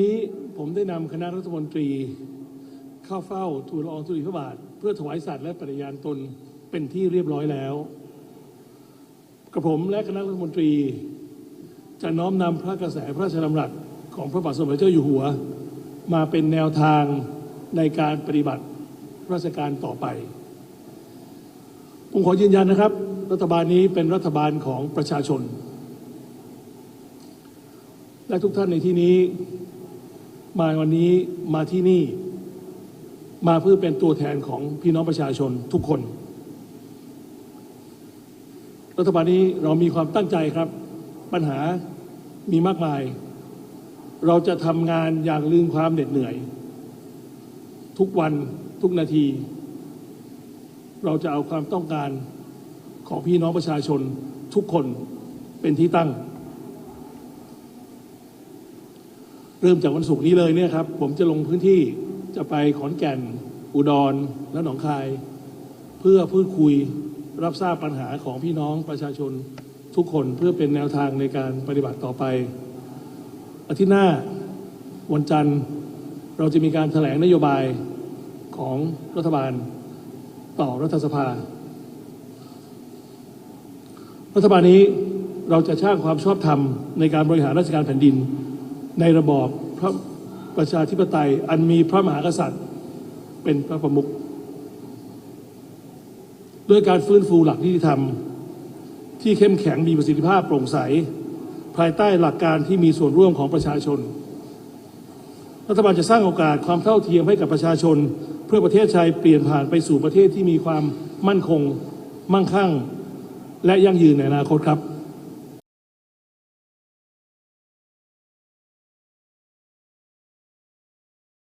นี้ผมได้นำคณะรัฐมนตรี เข้าเฝ้าทูลละอองธุลีพระบาท เพื่อถวายสัตย์และปฏิญาณตนเป็นที่เรียบร้อยแล้วกระผมและคณะรัฐมนตรี จะน้อมนำพระกระแสพระราชดำรัสของพระบาทสมเด็จเจ้าอยู่หัว มาเป็นแนวทางในการปฏิบัติราชการต่อไป ผมขอยืนยันนะครับ รัฐบาลนี้เป็นรัฐบาลของประชาชน และทุกท่านในที่นี้ มาวันนี้มาที่นี่ มาเพื่อเป็นตัวแทนของพี่น้องประชาชนทุกคน รัฐบาลนี้เรามีความตั้งใจครับ ปัญหามีมากมาย เราจะทำงานอย่างลืมความเหน็ดเหนื่อย ทุกวันทุกนาที เราจะเอาความต้องการของพี่น้องประชาชนทุกคนเป็นที่ตั้ง เริ่มจากวันศุกร์นี้เลยเนี่ยครับ ผมจะลงพื้นที่จะไปขอนแก่น อุดรและหนองคาย เพื่อพูดคุยรับทราบปัญหาของพี่น้องประชาชนทุกคนเพื่อเป็นแนวทางในการปฏิบัติต่อไปอาทิตย์หน้าวันจันทร์เราจะมีการแถลงนโยบายของรัฐบาลต่อรัฐสภา รัฐบาลนี้เราจะสร้างความชอบธรรมในการบริหารราชการแผ่นดิน ในระบอบพระประชาธิปไตย อันมีพระมหากษัตริย์ เป็นพระประมุขด้วยการฟื้นฟูหลักนิติธรรม ที่เข้มแข็งมีประสิทธิภาพโปร่งใส ภายใต้หลักการที่มีส่วนร่วมของประชาชน รัฐบาลจะสร้างโอกาสความเท่าเทียมให้กับประชาชน เพื่อประเทศไทยเปลี่ยนผ่านไปสู่ประเทศที่มีความมั่นคง มั่งคั่ง และยั่งยืนในอนาคตครับ